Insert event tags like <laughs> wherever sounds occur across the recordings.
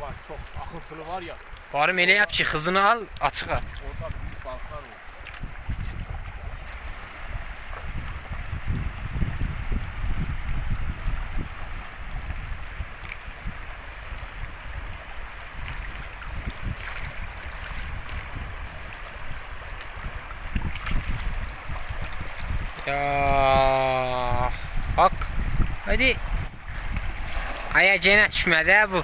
var çok akıntılı var ya. Farım ele yap ki hızını al açık at. Orada büyük balıklar var. Ya bak hadi. Aya cennet düşmedi ha bu.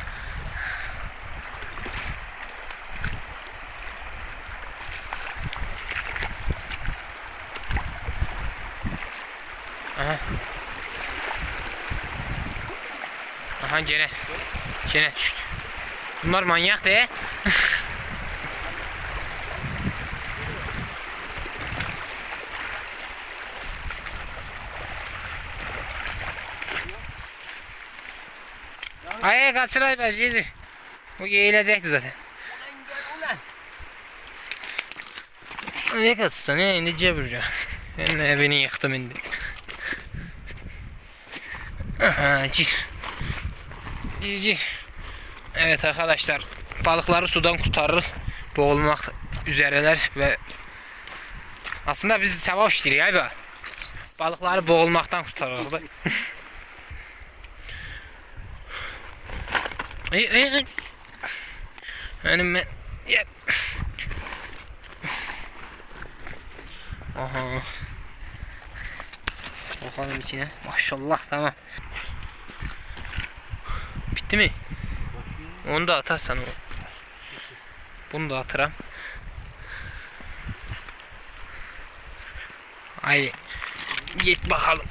Aha. Aha gene. Gene düştü. Bunlar manyak de. <laughs> Ay kaçıray bence Bu yeğilecekti zaten. Ne kaçsın ya indi cebirce. <laughs> Ben de beni yıktım indi. Aha cir. Cir. Evet arkadaşlar balıkları sudan kurtarır. Boğulmak üzereler ve aslında bizi sevap işleriyor abi. Balıkları boğulmaktan kurtarır. da. <laughs> Önüme ya. Aha. Bakalım içine. Maşallah tamam. Bitti mi? Onu da atarsan o. Bunu da atarım. Haydi. Git bakalım.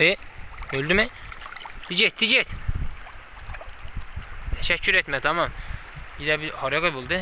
E öldü mü? Diyecek diyecek. Teşekkür etme tamam. Yine bir harika buldu.